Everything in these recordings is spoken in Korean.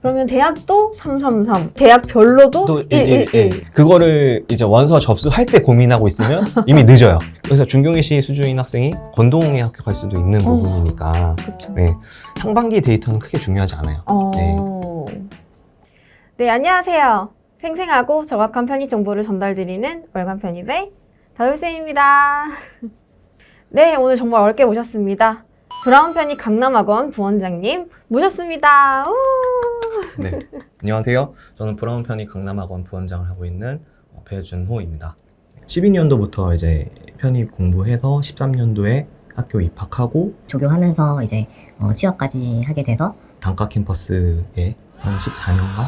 그러면 대학도 333, 대학별로도 또 111. 111. 그거를 이제 원서 접수할 때 고민하고 있으면 이미 늦어요. 그래서 중경희시 수준인 학생이 권동에 합격할 수도 있는 어. 부분이니까 그렇죠. 네. 상반기 데이터는 크게 중요하지 않아요. 어... 네. 네, 안녕하세요. 생생하고 정확한 편입 정보를 전달드리는 월간 편입의 다솔쌤입니다. 네, 오늘 정말 어렵게 모셨습니다. 브라운 편입 강남학원 부원장님 모셨습니다. 우! 네. 안녕하세요. 저는 브라운 편입 강남학원 부원장을 하고 있는 어, 배준호입니다. 12년도부터 이제 편입 공부해서 13년도에 학교 입학하고 조교하면서 이제 어, 취업까지 하게 돼서 단과 캠퍼스에 한 14년간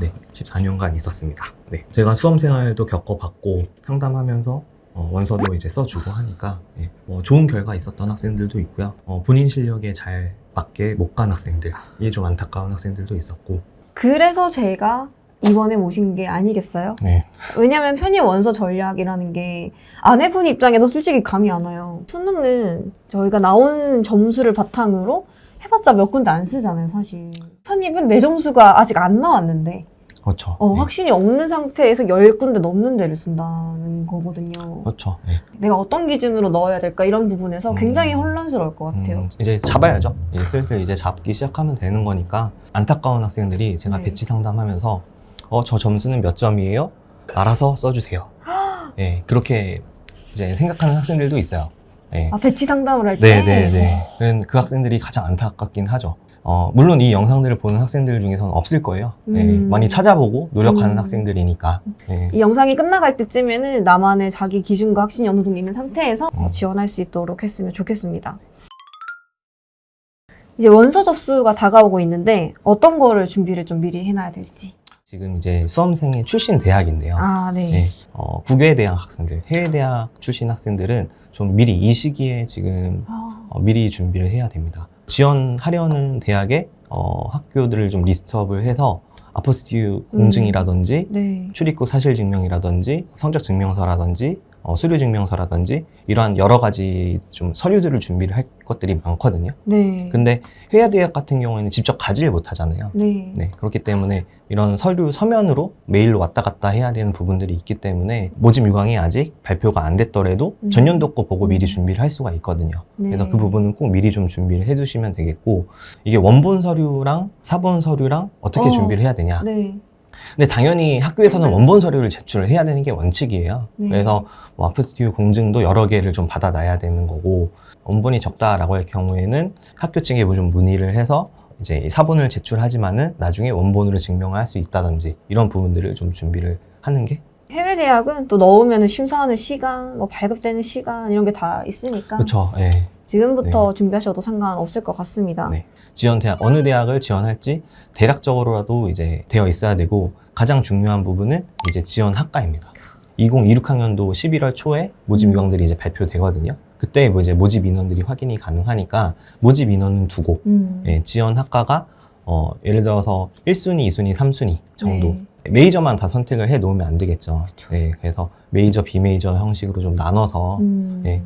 네, 14년간 있었습니다. 네. 제가 수험 생활도 겪어봤고 상담하면서 어, 원서도 이제 써주고 하니까 예, 뭐 좋은 결과 있었던 학생들도 있고요. 어, 본인 실력에 잘 맞게 못 간 학생들, 이게 좀 안타까운 학생들도 있었고. 그래서 제가 이번에 모신 게 아니겠어요? 네. 왜냐면 편입 원서 전략이라는 게안 해본 입장에서 솔직히 감이 안 와요. 수능은 저희가 나온 점수를 바탕으로 해봤자 몇 군데 안 쓰잖아요, 사실. 편입은 내 점수가 아직 안 나왔는데 그렇죠. 어, 네. 확신이 없는 상태에서 열 군데 넘는 데를 쓴다는 거거든요. 그렇죠. 네. 내가 어떤 기준으로 넣어야 될까 이런 부분에서 음. 굉장히 혼란스러울 것 같아요. 음, 이제 잡아야죠. 이제 슬슬 이제 잡기 시작하면 되는 거니까 안타까운 학생들이 제가 네. 배치 상담하면서 어 저 점수는 몇 점이에요? 알아서 써주세요. 예 그렇게 이제 생각하는 학생들도 있어요. 예. 아, 배치 상담을 할 때? 네네네. 그런 그 학생들이 가장 안타깝긴 하죠. 어, 물론 이 영상들을 보는 학생들 중에서는 없을 거예요. 예, 음. 많이 찾아보고 노력하는 음. 학생들이니까. 예. 이 영상이 끝나갈 때쯤에는 나만의 자기 기준과 확신이 어느 정도 있는 상태에서 어, 음. 지원할 수 있도록 했으면 좋겠습니다. 이제 원서 접수가 다가오고 있는데 어떤 거를 준비를 좀 미리 해놔야 될지. 지금 이제 수험생의 출신 대학인데요. 아, 네. 네, 어, 국외 대학 학생들, 해외 대학 출신 학생들은 좀 미리 이 시기에 지금 아, 어, 미리 준비를 해야 됩니다. 지원하려는 대학의 어, 학교들을 좀 리스트업을 해서 아포스티유 공증이라든지 네. 출입국 사실 증명이라든지 성적 증명서라든지 어, 수료 증명서라든지 이러한 여러 가지 좀 서류들을 준비를 할 것들이 많거든요. 네. 근데 해외 대학 같은 경우에는 직접 가지를 못하잖아요. 네. 네, 그렇기 때문에 이런 서류 서면으로 메일로 왔다 갔다 해야 되는 부분들이 있기 때문에 모집 유광이 아직 발표가 안 됐더라도 음. 전년도 거 보고 미리 음. 준비를 할 수가 있거든요. 네. 그래서 그 부분은 꼭 미리 좀 준비를 해두시면 되겠고 이게 원본 서류랑 사본 서류랑 어떻게 어. 준비를 해야 되냐. 네. 근데 당연히 학교에서는 원본 서류를 제출을 해야 되는 게 원칙이에요. 네. 그래서 뭐 아포스티유 공증도 여러 개를 좀 받아놔야 되는 거고 원본이 적다라고 할 경우에는 학교 측에 뭐 좀 문의를 해서 이제 이 사본을 제출하지만은 나중에 원본으로 증명을 할 수 있다든지 이런 부분들을 좀 준비를 하는 게 해외 대학은 또 넣으면 심사하는 시간, 뭐 발급되는 시간 이런 게 다 있으니까 그렇죠. 예. 지금부터 준비하셔도 상관없을 것 같습니다. 네. 지원 대학 어느 대학을 지원할지 대략적으로라도 이제 되어 있어야 되고 가장 중요한 부분은 이제 지원 학과입니다. 2026학년도 11월 초에 모집 음. 유형들이 이제 발표되거든요. 그때 뭐 이제 모집 인원들이 확인이 가능하니까 모집 인원은 두고 음. 예, 지원 학과가 어, 예를 들어서 1순위, 2순위, 3순위 정도 네. 메이저만 다 선택을 해 놓으면 안 되겠죠. 그쵸. 예, 그래서 메이저, 비메이저 형식으로 좀 나눠서 음. 네.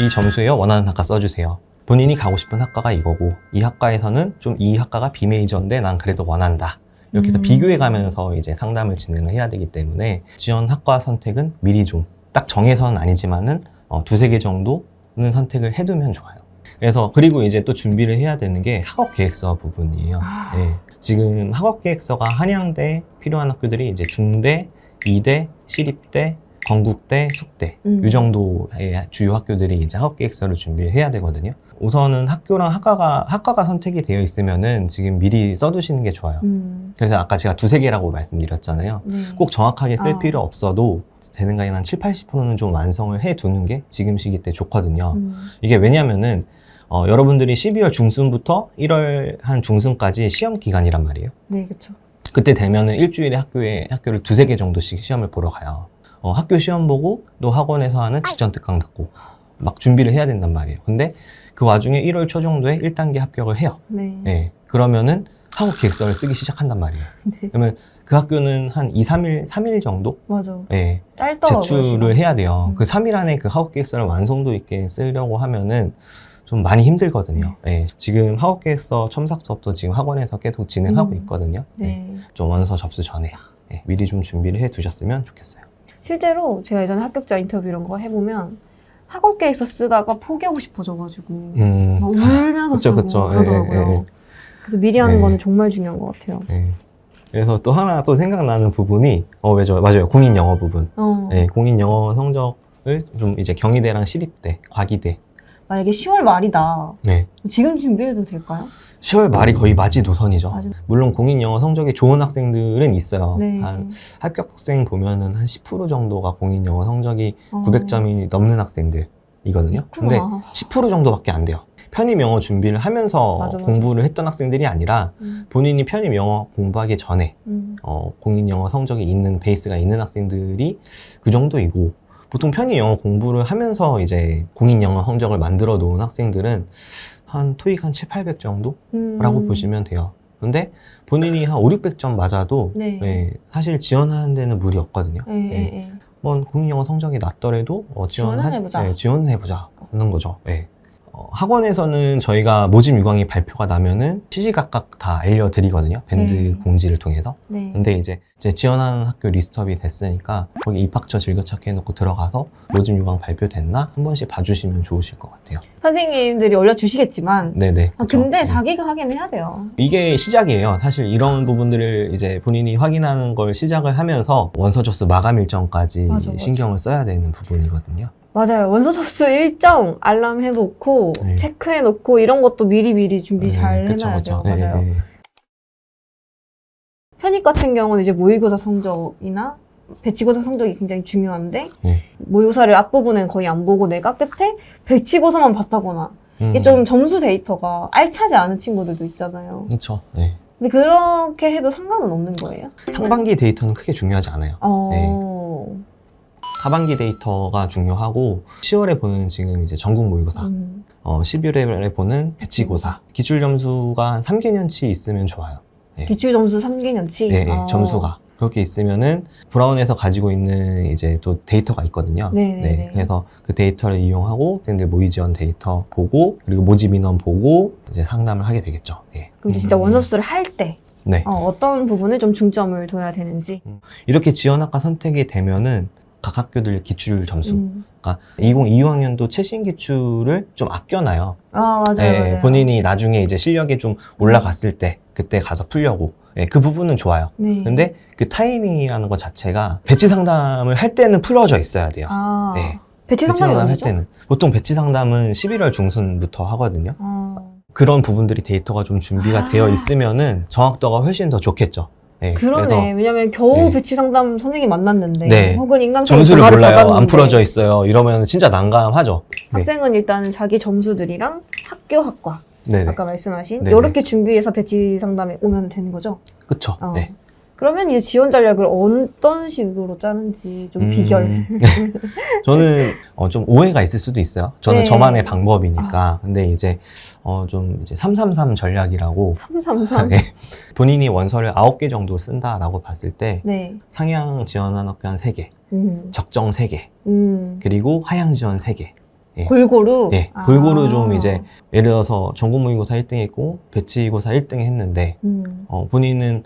이 점수에 원하는 학과 써주세요. 본인이 가고 싶은 학과가 이거고 이 학과에서는 좀 이 학과가 비메이저인데 난 그래도 원한다. 이렇게 해서 음. 비교해 가면서 이제 상담을 진행을 해야 되기 때문에 지원 학과 선택은 미리 좀 딱 정해서는 아니지만은 어, 두세 개 정도는 선택을 해두면 좋아요. 그래서 그리고 이제 또 준비를 해야 되는 게 학업 계획서 부분이에요. 아. 예. 지금 학업 계획서가 한양대 필요한 학교들이 이제 중대, 이대, 시립대, 건국대, 숙대 음. 이 정도의 주요 학교들이 이제 학업 계획서를 준비를 해야 되거든요. 우선은 학교랑 학과가 학과가 선택이 되어 있으면은 지금 미리 써두시는 게 좋아요. 음. 그래서 아까 제가 두세 개라고 말씀드렸잖아요. 네. 꼭 정확하게 쓸 아. 필요 없어도 제 생각에는 한 7, 80%는 좀 완성을 해 두는 게 지금 시기 때 좋거든요. 음. 이게 왜냐면은 어, 여러분들이 12월 중순부터 1월 한 중순까지 시험 기간이란 말이에요. 네, 그렇죠. 그때 되면은 일주일에 학교에 학교를 두세 개 정도씩 시험을 보러 가요. 어, 학교 시험 보고 또 학원에서 하는 직전 특강 듣고 막 준비를 해야 된단 말이에요. 근데 그 와중에 1월 초 정도에 1단계 합격을 해요. 네. 예. 그러면은 학업 계획서를 쓰기 시작한단 말이에요. 네. 그러면 그 학교는 한 2, 3일, 3일 정도 맞아. 예, 짧더라고요. 제출을. 해야 돼요. 음. 그 3일 안에 그 학업 계획서를 완성도 있게 쓰려고 하면은 좀 많이 힘들거든요. 예, 지금 학업계획서 첨삭 수업도 지금 학원에서 계속 진행하고 음. 있거든요. 예, 네. 좀 원서 접수 전에 예, 미리 좀 준비를 해 두셨으면 좋겠어요. 실제로 제가 예전에 합격자 인터뷰 이런 거 해보면 학업 계획서 쓰다가 포기하고 싶어져가지고 음, 막 울면서 그쵸, 쓰고 그쵸. 예, 그러더라고요. 예, 예. 그래서 미리 하는 네. 거는 정말 중요한 것 같아요. 예. 그래서 또 하나 또 생각나는 부분이 어 왜죠 맞아요 공인 영어 부분. 어, 예, 공인 영어 성적을 좀 이제 경희대랑 시립대, 과기대. 만약에 10월 말이다. 네. 지금 준비해도 될까요? 10월 말이 거의 마지노선이죠. 맞아. 물론 공인 영어 성적이 좋은 학생들은 있어요. 네. 한 합격생 보면은 한 10% 정도가 공인 영어 성적이 어, 900점이 넘는 학생들이거든요. 근데 있구나. 10% 정도밖에 안 돼요. 편입 영어 준비를 하면서 맞아, 맞아. 공부를 했던 학생들이 아니라 음, 본인이 편입 영어 공부하기 전에 음. 어, 공인 영어 성적이 있는 베이스가 있는 학생들이 그 정도이고 보통 편입 영어 공부를 하면서 이제 공인 영어 성적을 만들어 놓은 학생들은 한 토익 한 7, 800 정도라고 음. 보시면 돼요. 근데 본인이 한 5, 600점 맞아도 네. 예, 사실 지원하는 데는 무리 없거든요. 예, 예, 예. 예. 뭐 공인 영어 성적이 낮더라도 어, 지원을 지원은 하지- 해보자. 예, 지원은 해보자 하는 거죠. 예. 어, 학원에서는 저희가 모집 유광이 발표가 나면은 시시각각 다 알려드리거든요. 밴드 네. 공지를 통해서. 네. 근데 이제, 이제 지원하는 학교 리스트업이 됐으니까 거기 입학처 즐겨찾기 해놓고 들어가서 모집 유광 발표됐나 한 번씩 봐주시면 좋으실 것 같아요. 선생님들이 올려주시겠지만 네네. 아, 그쵸? 근데 네. 자기가 하긴 해야 돼요. 이게 시작이에요. 사실 이런 부분들을 이제 본인이 확인하는 걸 시작을 하면서 원서 접수 마감 일정까지 맞아, 맞아. 신경을 써야 되는 부분이거든요. 맞아요. 원서 접수 일정 알람 해놓고 네. 체크해놓고 이런 것도 미리 미리 준비 잘 네, 그쵸, 해놔야 그쵸. 돼요. 네, 맞아요. 네. 편입 같은 경우는 이제 모의고사 성적이나 배치고사 성적이 굉장히 중요한데 네. 모의고사를 앞부분엔 거의 안 보고 내가 끝에 배치고사만 봤다거나 이게 음, 좀 점수 데이터가 알차지 않은 친구들도 있잖아요. 그쵸. 네. 근데 그렇게 해도 상관은 없는 거예요? 상반기 데이터는 크게 중요하지 않아요. 어... 하반기 데이터가 중요하고 10월에 보는 지금 이제 전국 모의고사, 음. 어, 11월에 보는 배치고사 기출 점수가 한 3개년치 있으면 좋아요. 기출 점수 3개년치? 네, 네, 어. 점수가 그렇게 있으면은 브라운에서 가지고 있는 이제 또 데이터가 있거든요. 네, 네, 네. 그래서 그 데이터를 이용하고 학생들 모의 지원 데이터 보고 그리고 모집 인원 보고 이제 상담을 하게 되겠죠. 예. 그럼 이제 진짜 음, 원접수를 할때 네. 어, 떤 부분을 좀 중점을 둬야 되는지. 이렇게 지원학과 선택이 되면은 각 학교들 기출 점수, 음. 그러니까 2025학년도 최신 기출을 좀 아껴놔요. 아 맞아요, 예, 맞아요. 본인이 나중에 이제 실력이 좀 올라갔을 때 그때 가서 풀려고. 예, 그 부분은 좋아요. 네. 근데 그 타이밍이라는 것 자체가 배치 상담을 할 때는 풀어져 있어야 돼요. 아 네. 배치 배치 상담이 상담 할 언제죠? 때는 보통 배치 상담은 11월 중순부터 하거든요. 어, 그런 부분들이 데이터가 좀 준비가 아. 되어 있으면은 정확도가 훨씬 더 좋겠죠. 예, 그러네. 그래서 왜냐면 겨우 네. 배치 상담 선생님 만났는데 네. 혹은 인강처럼 점수를 전화를 몰라요. 안 받았는데 풀어져 있어요. 이러면 진짜 난감하죠. 네. 학생은 일단 자기 점수들이랑 학교 학과 네네. 아까 말씀하신 네네. 이렇게 준비해서 배치 상담에 오면 되는 거죠. 그쵸. 어. 네. 그러면 이제 지원 전략을 어떤 식으로 짜는지 좀 음, 비결. 저는 어, 좀 오해가 있을 수도 있어요. 저는 네. 저만의 방법이니까. 근데 이제 어, 좀 이제 333 전략이라고 333. 네. 본인이 원서를 9개 정도 쓴다라고 봤을 때 네. 상향 지원한 학교 한 3개, 음. 적정 3개, 음. 그리고 하향 지원 3개. 예. 골고루. 예, 아. 골고루 좀 이제 예를 들어서 전국 모의고사 1등 했고 배치고사 1등 했는데 음. 어, 본인은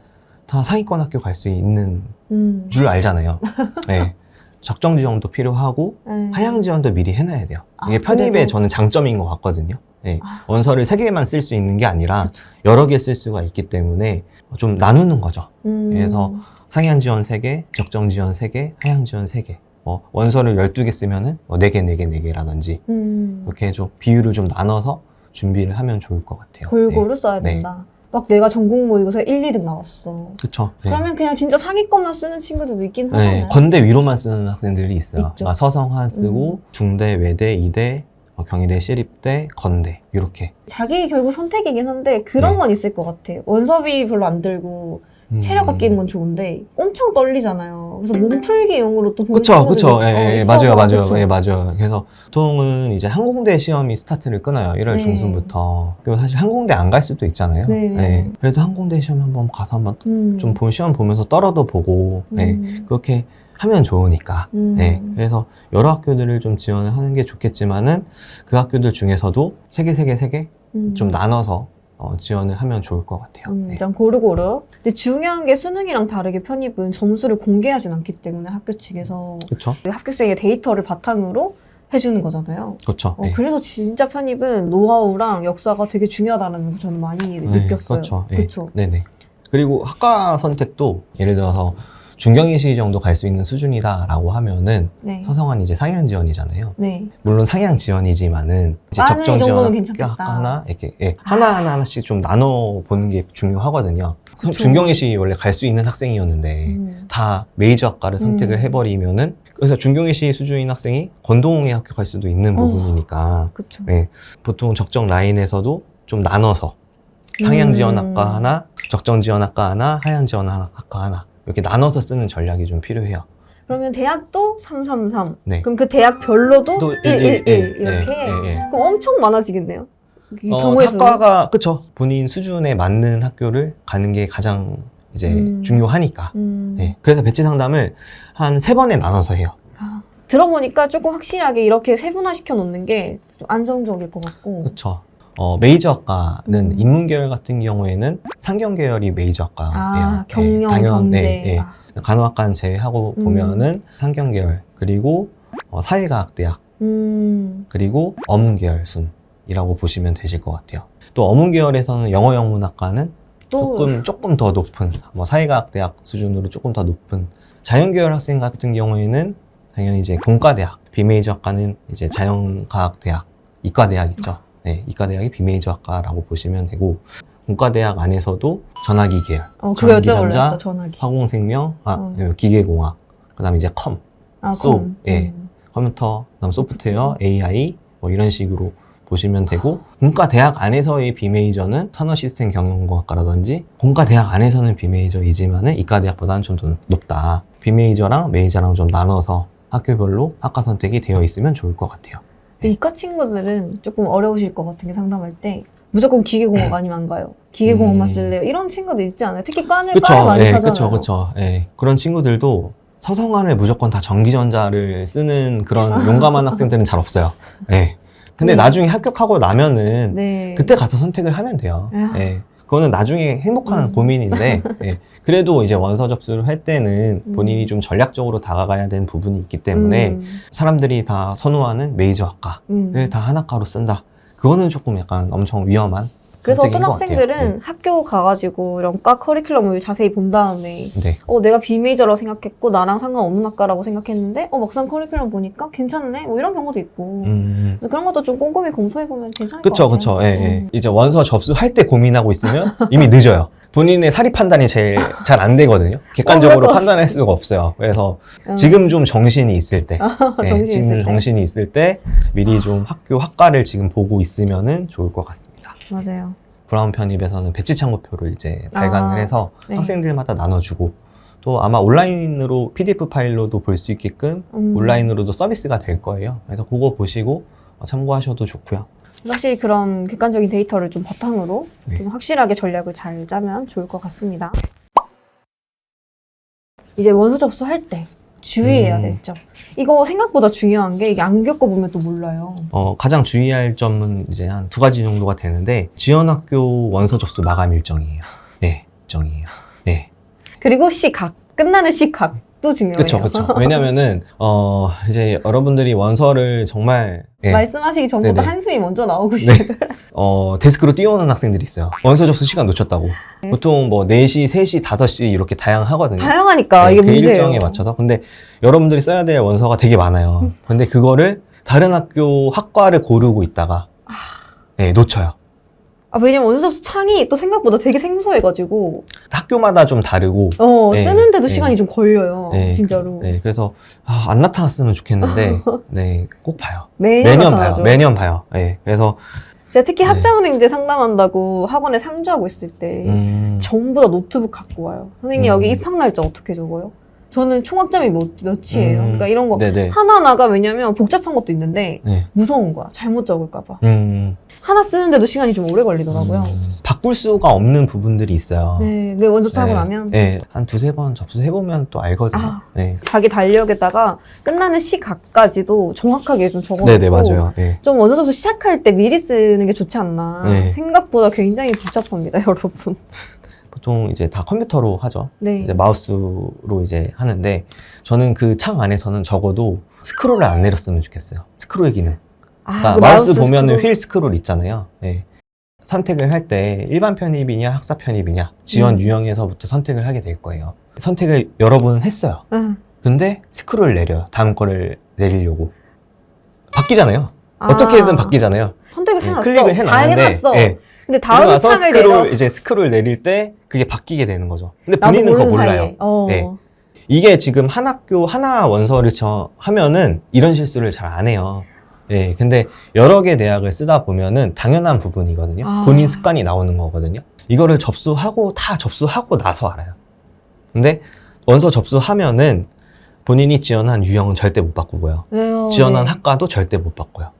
다 상위권 학교 갈 수 있는 음. 줄 알잖아요. 네. 적정 지원도 필요하고 네. 하향 지원도 미리 해놔야 돼요. 아, 이게 편입의 그래도? 저는 장점인 것 같거든요. 네. 아. 원서를 세 개만 쓸 수 있는 게 아니라 그쵸. 여러 개 쓸 수가 있기 때문에 좀 나누는 거죠. 음. 그래서 상향 지원 3개, 적정 지원 3개, 하향 지원 3개. 어, 원서를 12개 쓰면은 뭐 4개, 4개, 4개라든지 음. 이렇게 좀 비율을 좀 나눠서 준비를 하면 좋을 것 같아요. 골고루 써야 네. 된다. 막 내가 전국 모의고사 1, 2등 나왔어. 그렇죠. 그러면 그냥 진짜 상위권만 쓰는 친구들도 있긴 네, 하잖아요. 건대 위로만 쓰는 학생들이 있어요. 있죠. 그러니까 서성한 쓰고 중대, 외대, 이대, 어, 경희대, 시립대, 건대 이렇게. 자기 결국 선택이긴 한데 그런 네. 건 있을 것 같아요. 원서비 별로 안 들고 체력 아끼는 건 좋은데 엄청 떨리잖아요. 그래서 몸 풀기용으로 또 보는 그쵸, 그쵸. 있- 예, 어, 예, 있어서 맞아요, 맞아요. 그쵸. 예, 맞아요. 그래서 보통은 이제 항공대 시험이 스타트를 끊어요. 1월 네. 중순부터. 그리고 사실 항공대 안 갈 수도 있잖아요. 네. 예, 그래도 항공대 시험 한번 가서 한번 음. 좀 보- 시험 보면서 떨어도 보고, 예, 음. 그렇게 하면 좋으니까. 음. 네. 그래서 여러 학교들을 좀 지원을 하는 게 좋겠지만은 그 학교들 중에서도 세 개, 세 개, 세개 음. 좀 나눠서 어, 지원을 하면 좋을 것 같아요. 음, 네. 일단 고루고루. 근데 중요한 게 수능이랑 다르게 편입은 점수를 공개하진 않기 때문에 학교 측에서 그렇죠. 그 학교생의 데이터를 바탕으로 해주는 거잖아요. 그렇죠. 어, 그래서 진짜 편입은 노하우랑 역사가 되게 중요하다는 거 저는 많이 느꼈어요. 그렇죠. 네. 그렇죠. 네네. 그리고 학과 선택도 예를 들어서 중경이시 정도 갈 수 있는 수준이다라고 하면은 네. 서성한 이제 상향 지원이잖아요. 네. 물론 상향 지원이지만은 이제 나는 이 적정 정도는 지원 괜찮겠다. 학과 하나 이렇게 예, 아. 하나 하나 하나씩 좀 나눠 보는 게 중요하거든요. 그쵸. 중경이시 원래 갈 수 있는 학생이었는데 음. 다 메이저 학과를 선택을 음. 해버리면은 그래서 중경이시 수준인 학생이 학교 갈 수도 있는 어. 부분이니까 그렇죠. 네. 보통 적정 라인에서도 좀 나눠서 상향 지원 음. 학과 하나, 적정 지원 학과 하나, 하향 지원 학과 하나 이렇게 나눠서 쓰는 전략이 좀 필요해요. 그러면 대학도 333. 네. 그럼 그 대학별로도 또 111 예, 이렇게. 예, 예. 그럼 엄청 많아지겠네요. 이 어. 학과가 그쵸 본인 수준에 맞는 학교를 가는 게 가장 이제 음. 중요하니까. 음. 네. 그래서 배치 상담을 한 세 번에 나눠서 해요. 아, 들어보니까 조금 확실하게 이렇게 세분화시켜 놓는 게 좀 안정적일 것 같고. 그렇죠. 어, 메이저 학과는 음. 인문 계열 같은 경우에는 상경 계열이 메이저 학과예요. 아, 예, 경영, 당연- 경제. 네, 예. 아, 간호학과는 제외하고 음. 보면은 상경 계열 그리고 어, 사회과학대학 음. 그리고 어문 계열 순이라고 보시면 되실 것 같아요. 또 어문 계열에서는 영어 영문학과는 또 조금 조금 더 높은 뭐 사회과학대학 수준으로 조금 더 높은 자연계열 학생 같은 경우에는 당연히 이제 공과대학 비메이저 학과는 이제 자연과학대학 이과대학 있죠. 네, 이과대학이 비메이저 학과라고 보시면 되고 공과대학 안에서도 전화기 계열, 어, 그거 전기전자, 여쭤보려어 전화기. 화공생명, 아, 어. 기계공학, 그다음에 이제 컴, 아, 소, 컴. 예. 음. 컴퓨터, 그다음 소프트웨어, AI 뭐 이런 식으로 보시면 되고 공과 대학 안에서의 비메이저는 산업 시스템 경영공학과라든지 공과 대학 안에서는 비메이저이지만은 이과 대학보다는 좀 더 높다. 비메이저랑 메이저랑 좀 나눠서 학교별로 학과 선택이 되어 있으면 좋을 것 같아요. 근데 이과 친구들은 조금 어려우실 것 같은 게 상담할 때 무조건 기계공학 아니면 안 가요. 기계공학만 음. 쓸래요. 이런 친구도 있지 않아요? 특히 그쵸, 과를 많이 예, 가잖아요. 그쵸, 그쵸. 예, 그런 친구들도 서성안을 무조건 다 전기전자를 쓰는 그런 용감한 학생들은 잘 없어요. 예. 근데 음. 나중에 합격하고 나면은 네. 그때 가서 선택을 하면 돼요. 아. 예. 그거는 나중에 행복한 음. 고민인데, 예. 그래도 이제 원서 접수를 할 때는 음. 본인이 좀 전략적으로 다가가야 되는 부분이 있기 때문에 음. 사람들이 다 선호하는 메이저 학과를 음. 다 한학과로 쓴다. 그거는 조금 약간 엄청 위험한. 그래서 어떤. 학생들은 학교 가가지고 이런 과 커리큘럼을 자세히 본 다음에 네. 어 내가 비메이저라고 생각했고 나랑 상관없는 학과라고 생각했는데 어 막상 커리큘럼 보니까 괜찮네 뭐 이런 경우도 있고 음. 그래서 그런 것도 좀 꼼꼼히 검토해 보면 괜찮을 그쵸, 것. 같아요. 예, 예. 음. 이제 원서 접수할 때 고민하고 있으면 이미 늦어요. 본인의 사리 판단이 제일 잘 안 되거든요. 객관적으로 그럴 것 판단할 수가 없어요. 그래서 음. 지금 좀 정신이 있을 때, 네, 정신이 지금 있을 때. 정신이 있을 때 미리 좀 학교 학과를 지금 보고 있으면은 좋을 것 같습니다. 맞아요. 브라운 편입에서는 배치 참고표를 이제 발간을 아, 해서 네. 학생들마다 나눠주고 또 아마 온라인으로 PDF 파일로도 볼 수 있게끔 음. 온라인으로도 서비스가 될 거예요. 그래서 그거 보시고 어, 참고하셔도 좋고요. 확실히 그런 객관적인 데이터를 좀 바탕으로 네. 좀 확실하게 전략을 잘 짜면 좋을 것 같습니다. 이제 원서 접수할 때 주의해야 음. 될 점. 이거 생각보다 중요한 게 이게 안 겪어보면 또 몰라요. 어, 가장 주의할 점은 이제 한 두 가지 정도가 되는데 지원학교 원서 접수 마감 일정이에요. 네, 일정이에요. 네, 그리고 시각. 끝나는 시각 도 중요해요. 그렇죠, 그렇죠. 왜냐면은 어 이제 여러분들이 원서를 정말 예, 말씀하시기 전부터 네네. 한숨이 먼저 나오고 네. 시작을 어 데스크로 뛰어오는 학생들이 있어요. 원서 접수 시간 놓쳤다고. 보통 뭐 4시, 3시, 5시 이렇게 다양하거든요. 다양하니까 네, 이게 그 문제예요. 일정에 맞춰서. 근데 여러분들이 써야 될 원서가 되게 많아요. 근데 그거를 다른 학교 학과를 고르고 있다가 네, 놓쳐요. 아, 왜냐면 원서 접수 창이 또 생각보다 되게 생소해가지고 학교마다 좀 다르고 어, 네, 쓰는데도 네. 시간이 좀 걸려요. 네, 진짜로. 네, 그래서 아, 안 나타났으면 좋겠는데 네, 꼭 봐요. 매년, 매년 봐요. 나타나죠. 매년 봐요. 네, 그래서 제가 특히 네. 학자은행제 상담한다고 학원에 상주하고 있을 때 음, 전부 다 노트북 갖고 와요. 선생님 음. 여기 입학 날짜 어떻게 적어요? 저는 총학점이 몇, 몇이에요. 음, 그러니까 이런 거 네네. 하나하나가 왜냐면 복잡한 것도 있는데 네. 무서운 거야. 잘못 적을까 봐. 음, 하나 쓰는데도 시간이 좀 오래 걸리더라고요. 음, 바꿀 수가 없는 부분들이 있어요. 네, 그 원접수 하고 네. 나면 네, 한 두세 번 접수해보면 또 알거든요. 아. 네. 자기 달력에다가 끝나는 시각까지도 정확하게 좀 적어놓고 네네, 맞아요. 네. 좀 원서 접수 시작할 때 미리 쓰는 게 좋지 않나. 네. 생각보다 굉장히 복잡합니다, 여러분. 보통 이제 다 컴퓨터로 하죠. 네. 이제 마우스로 이제 하는데 저는 그 창 안에서는 적어도 스크롤을 안 내렸으면 좋겠어요. 스크롤 기능. 아, 그러니까 그 마우스 보면은 스크롤. 휠 스크롤 있잖아요. 네. 선택을 할 때 일반 편입이냐 학사 편입이냐 지원 음. 유형에서부터 선택을 하게 될 거예요. 선택을 여러분은 했어요. 응. 근데 스크롤을 내려요. 다음 거를 내리려고. 바뀌잖아요. 아, 어떻게든 바뀌잖아요. 선택을 네, 해놨어. 클릭을 잘 해놨는데 해놨어. 예. 근데 다음 창을 스크롤 내려. 이제 스크롤 내릴 때 그게 바뀌게 되는 거죠. 근데 본인은 그거 몰라요. 어. 네. 이게 지금 한 학교 하나 원서를 저 하면은 이런 실수를 잘 안 해요. 예, 근데 여러 개 대학을 쓰다 보면은 당연한 부분이거든요. 아. 본인 습관이 나오는 거거든요. 이거를 접수하고 다 접수하고 나서 알아요. 근데 원서 접수하면은 본인이 지원한 유형은 절대 못 바꾸고요. 네, 지원한 네. 학과도 절대 못 바꿔요.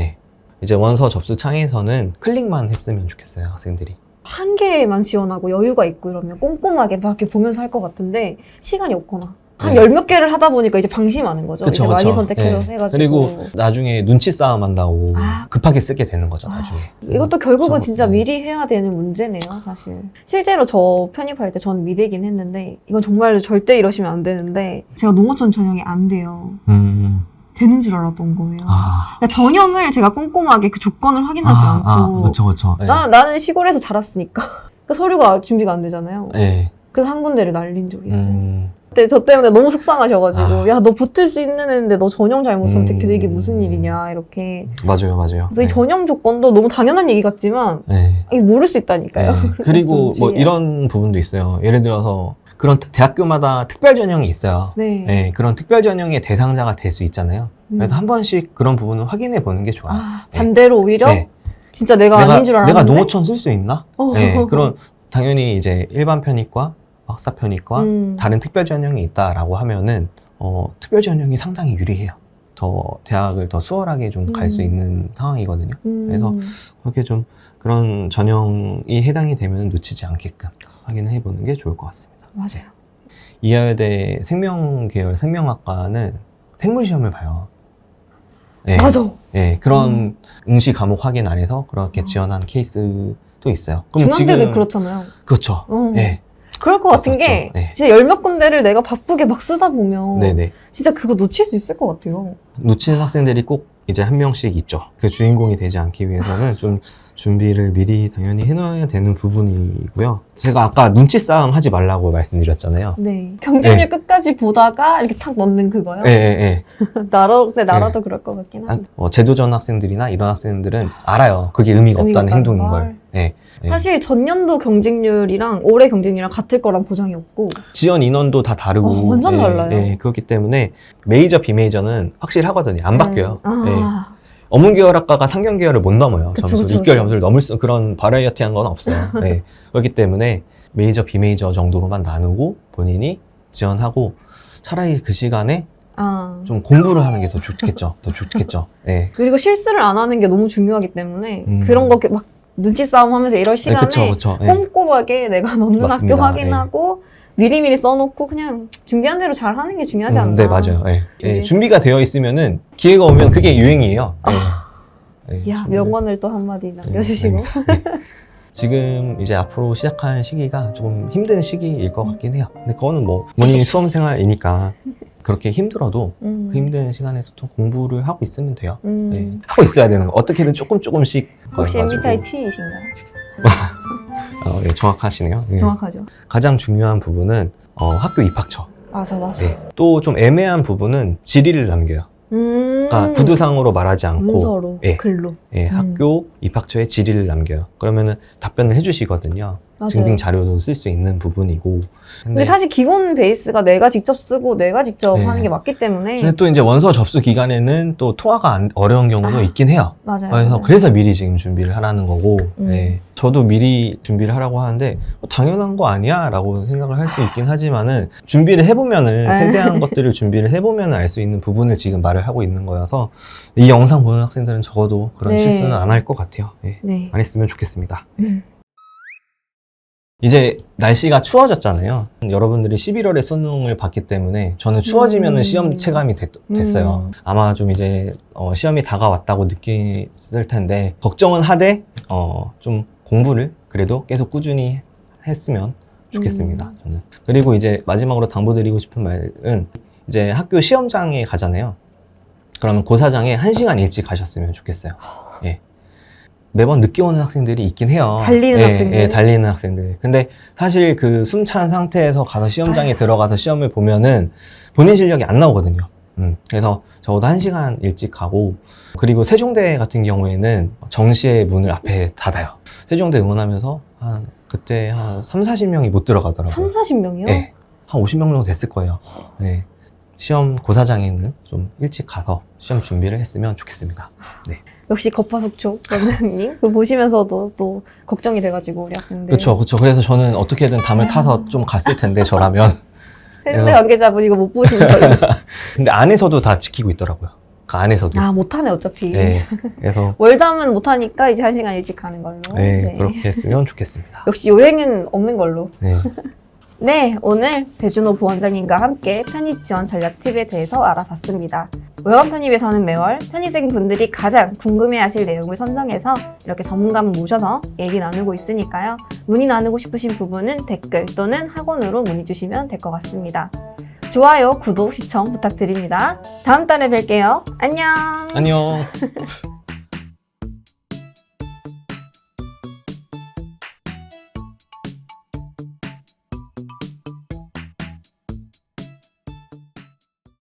예. 이제 원서 접수 창에서는 클릭만 했으면 좋겠어요, 학생들이. 한 개만 지원하고 여유가 있고 이러면 꼼꼼하게 막 이렇게 보면서 할 것 같은데 시간이 없거나 한 네. 열몇 개를 하다 보니까 이제 방심하는 거죠. 그쵸, 이제 많이 그쵸. 선택해서 예. 해가지고 그리고 나중에 눈치 싸움 한다고 아. 급하게 쓰게 되는 거죠, 아. 나중에. 이것도 결국은 진짜 네. 미리 해야 되는 문제네요, 사실. 실제로 저 편입할 때 전 미대긴 했는데 이건 정말 절대 이러시면 안 되는데 제가 농어촌 전형이 안 돼요. 음. 되는 줄 알았던 거예요. 아. 그러니까 전형을 제가 꼼꼼하게 그 조건을 확인하지 않고 그렇죠, 그렇죠. 나, 나는 시골에서 자랐으니까 그 서류가 준비가 안 되잖아요. 네. 그래서 한 군데를 날린 적이 있어요. 음. 그때 저 때문에 너무 속상하셔가지고 아. 야너 붙을 수 있는 애인데 너 전형 잘못 선택해서 음. 이게 무슨 일이냐 이렇게 맞아요, 맞아요. 그래서 이 전형 조건도 너무 당연한 얘기 같지만 네. 이게 모를 수 있다니까요. 네. 그리고 좀뭐 이런 부분도 있어요. 예를 들어서 그런 대학교마다 특별 전형이 있어요. 네. 네, 그런 특별 전형의 대상자가 될 수 있잖아요. 음. 그래서 한 번씩 그런 부분을 확인해 보는 게 좋아요. 아, 반대로 오히려 네. 진짜 내가, 아닌 줄 알았는데 내가 농어촌 쓸 수 있나? 어. 네, 그런 당연히 이제 일반 편입과 학사 편입과 음. 다른 특별 전형이 있다라고 하면은 어, 특별 전형이 상당히 유리해요. 더 대학을 더 수월하게 좀 갈수 음. 있는 상황이거든요. 음. 그래서 그렇게 좀 그런 전형이 해당이 되면 놓치지 않게끔 확인을 해보는 게 좋을 것 같습니다. 맞아요. 이하여대 생명계열 생명학과는 생물 시험을 봐요. 네, 맞아. 네, 그런 응시 과목 확인 안에서 그렇게 음. 지원한 케이스도 있어요. 그럼 중앙대도 지금 그렇잖아요. 그렇죠. 어. 네, 그럴 것 같은 맞았죠. 게 네. 진짜 열몇 군데를 내가 바쁘게 막 쓰다 보면 네네. 진짜 그거 놓칠 수 있을 것 같아요. 놓치는 학생들이 꼭 이제 한 명씩 있죠. 그 주인공이 되지 않기 위해서는 좀 준비를 미리 당연히 해놔야 되는 부분이고요. 제가 아까 눈치 싸움 하지 말라고 말씀드렸잖아요. 네. 경쟁률 네. 끝까지 보다가 이렇게 탁 넣는 그거요. 예, 예, 예. 나라, 근데 나라도 그럴 것 같긴 아, 한데. 어, 제도전 학생들이나 이런 학생들은 알아요. 그게 의미가 의미가 없다는 행동인 걸. 걸. 예. 예. 사실 전년도 경쟁률이랑 올해 경쟁률이랑 같을 거란 보장이 없고 지원 인원도 다 다르고. 어, 완전 예, 달라요. 예, 그렇기 때문에 메이저, 비메이저는 확실하거든요. 안 바뀌어요. 음, 예. 아, 어문계열학과가 상경계열을 못 넘어요. 그쵸, 점수, 그쵸, 입결 그쵸. 점수를 넘을 수, 그런 바라이어티한 건 없어요. 네. 그렇기 때문에 메이저, 비메이저 정도로만 나누고 본인이 지원하고 차라리 그 시간에 아. 좀 공부를 하는 게 더 좋겠죠. 더 좋겠죠. 네. 그리고 실수를 안 하는 게 너무 중요하기 때문에 음. 그런 거 막 눈치 싸움 하면서 이럴 네, 시간에. 네. 꼼꼼하게 내가 넣는 맞습니다. 학교 확인하고 미리미리 써놓고 그냥 준비한 대로 잘 하는 게 중요하지 않나. 음, 네, 맞아요. 네. 예, 네. 준비가 되어 있으면은 기회가 오면 그게 유행이에요. 네. 네, 야, 준비를- 명언을 또 한마디 남겨주시고. 네, 네. 지금 이제 앞으로 시작할 시기가 조금 힘든 시기일 것 같긴 해요. 근데 그거는 뭐 본인 수험 생활이니까 그렇게 힘들어도 음. 그 힘든 시간에도 또 공부를 하고 있으면 돼요. 음. 네. 하고 있어야 되는 거. 어떻게든 조금 조금씩. 혹시 거여가지고. MBTIT이신가요? 어, 네, 정확하시네요. 네. 정확하죠. 가장 중요한 부분은 어, 학교 입학처. 맞아, 맞아. 네. 또 좀 애매한 부분은 지리를 남겨요. 음. 그러니까 구두상으로 말하지 않고 문서로, 예. 글로. 예, 음. 학교 입학처에 지리를 남겨요. 그러면은 답변을 해주시거든요. 맞아요. 증빙 자료도 쓸 수 있는 부분이고. 근데 사실 기본 베이스가 내가 직접 쓰고 내가 직접 네. 하는 게 맞기 때문에 근데 또 이제 원서 접수 기간에는 또 통화가 안- 어려운 경우도 아. 있긴 해요. 맞아요. 그래서 그래서 미리 지금 준비를 하라는 거고, 음. 네. 저도 미리 준비를 하라고 하는데 뭐 당연한 거 아니야라고 생각을 할 수 있긴 하지만은 준비를 해보면은 아. 세세한 것들을 준비를 해보면 알수 있는 부분을 지금 말을 하고 있는 거여서 이 영상 보는 학생들은 적어도 그런 네. 실수는 안 할 것 같아요. 네. 네. 안 했으면 좋겠습니다. 음. 이제 날씨가 추워졌잖아요. 여러분들이 11월에 수능을 봤기 때문에 저는 추워지면은 음. 시험 체감이 됐, 어요 음. 아마 좀 이제 어, 시험이 다가왔다고 느꼈을 텐데 걱정은 하되 어, 좀 공부를 그래도 계속 꾸준히 했으면 좋겠습니다. 음. 저는 그리고 이제 마지막으로 당부드리고 싶은 말은 이제 학교 시험장에 가잖아요. 그러면 고사장에 한 시간 일찍 가셨으면 좋겠어요. 예. 매번 늦게 오는 학생들이 있긴 해요. 달리는 예, 학생들. 예, 달리는 학생들. 근데 사실 그 숨찬 상태에서 가서 시험장에 들어가서 시험을 보면은 본인 실력이 안 나오거든요. 음, 그래서 적어도 한 시간 일찍 가고 그리고 세종대 같은 경우에는 정시에 문을 앞에 닫아요. 세종대 응원하면서 한 그때 한 3, 40명이 못 들어가더라고요. 3, 40명이요? 네. 한 50명 정도 됐을 거예요. 네. 시험 고사장에는 좀 일찍 가서 시험 준비를 했으면 좋겠습니다. 역시 거파속촉 원장님 그 보시면서도 또 걱정이 돼가지고 우리 학생들 그렇죠, 그렇죠. 그래서 저는 어떻게든 담을 타서 좀 갔을 텐데 저라면. 세대 관계자분 이거 못 보시는 거예요 근데 안에서도 다 지키고 있더라고요. 그 안에서도. 아 못하네 어차피 네. 그래서 월담은 못하니까 이제 한 시간 일찍 가는 걸로 네, 네. 그렇게 했으면 좋겠습니다. 역시 요행은 없는 걸로 네. 네, 오늘 배준호 부원장님과 함께 편입 지원 전략 팁에 대해서 알아봤습니다. 외관 편입에서는 매월 편입생 분들이 가장 궁금해하실 내용을 선정해서 이렇게 전문가분 모셔서 얘기 나누고 있으니까요. 문의 나누고 싶으신 부분은 댓글 또는 학원으로 문의 주시면 될 것 같습니다. 좋아요, 구독, 시청 부탁드립니다. 다음 달에 뵐게요. 안녕! 안녕.